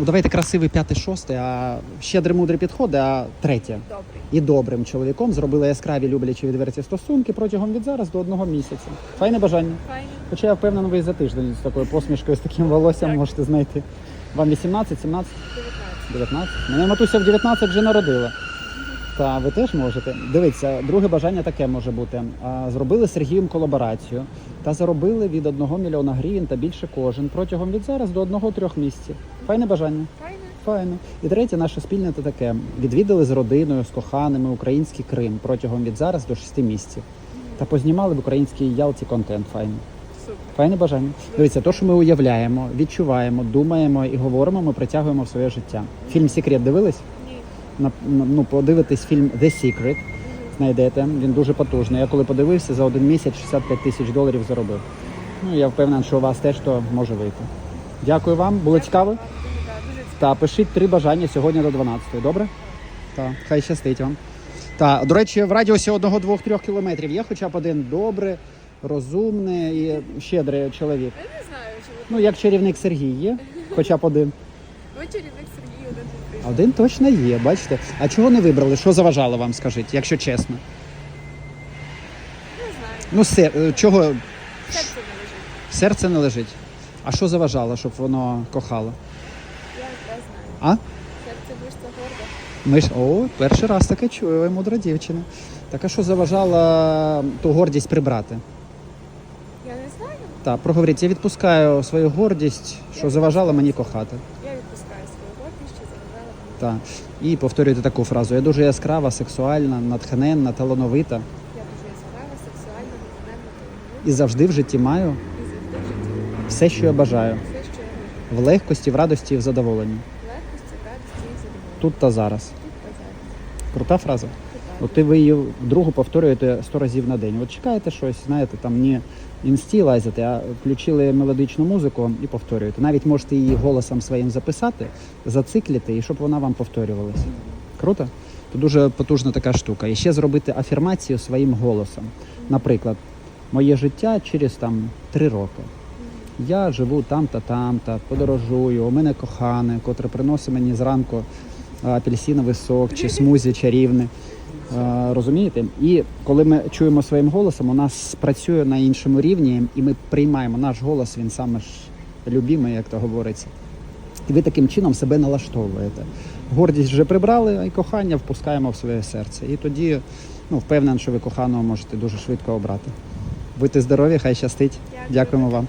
Ну давайте красивий п'ятий, шостий, а щедрий мудрий підходи, а третє. Добрий. І добрим чоловіком зробили яскраві люблячі відверті стосунки протягом від зараз до одного місяця. Файне бажання. Файно. Хоча я впевнений, ви і за тиждень з такою посмішкою, з таким волоссям Так. можете знайти. Вам 18, 17, 19. 19? Мене матуся в 19 вже народила. Та ви теж можете. Дивіться, друге бажання таке може бути. Зробили з Сергієм колаборацію та заробили від 1 мільйона гривень та більше кожен протягом від зараз до одного-трьох місяців. Файне бажання. Файно. Файно. І третє, наше спільне це таке. Відвідали з родиною, з коханими український Крим протягом від зараз до 6 місяців. Та познімали в українській Ялті контент. Файно. Файне бажання. Дивіться, то, що ми уявляємо, відчуваємо, думаємо і говоримо, ми притягуємо в своє життя. Фільм Секрет дивились? Ні. На- ну, подивитись фільм The Secret. Знайдете. Він дуже потужний. Я коли подивився, за один місяць 65 тисяч доларів заробив. Ну я впевнений, що у вас теж то може вийти. Дякую вам. Було цікаво? Та пишіть три бажання сьогодні до 12, добре? Так, хай щастить вам. Та, до речі, в радіусі одного, двох, трьох кілометрів є хоча б один добрий, розумний і щедрий чоловік. Я не знаю, чи ви... Ну, як чарівник Сергій є, хоча б один. ви чарівник Сергій один. Один точно є, бачите. А чого не вибрали? Що заважало вам, скажіть, якщо чесно? Не знаю. Ну, сер... е, чого Серце не лежить. серце не лежить? А що заважало, щоб воно кохало? Я якраз знаю. А? Серце мишця горда. Ми ж о, перший раз таке чую, ви мудра дівчина. Так а що заважало ту гордість прибрати? Я не знаю. Так, проговоріть, я відпускаю свою гордість, що заважало мені кохати. Я відпускаю свою гордість, що заважала мені. Так. І повторюйте таку фразу: я дуже яскрава, сексуальна, натхненна, талановита. Я дуже яскрава, сексуальна, натхненна, талановита І завжди в житті маю і завжди в житті. Все, що я бажаю. Все, що я люблю. В легкості, в радості і в задоволенні. В легкості, в радості і задоволенні. Тут та зараз. Тут та зараз. Крута фраза. Тут От і ви її вдругу повторюєте сто разів на день. От чекаєте щось, знаєте, там не інсті лазите, а включили мелодичну музику і повторюєте. Навіть можете її голосом своїм записати, зациклити, і щоб вона вам повторювалася. Круто? Це дуже потужна така штука. І ще зробити афірмацію своїм голосом. Наприклад, моє життя через там три роки. Я живу там-та, там-та, подорожую, у мене кохане, котре приносить мені зранку апельсиновий сок чи смузі чарівне. Розумієте? І коли ми чуємо своїм голосом, у нас працює на іншому рівні, і ми приймаємо наш голос, він саме ж любимий, як то говориться. І ви таким чином себе налаштовуєте. Гордість вже прибрали, а й кохання впускаємо в своє серце. І тоді ну, впевнений, що ви коханого можете дуже швидко обрати. Будьте здорові, хай щастить. Дякую, Дякуємо вам.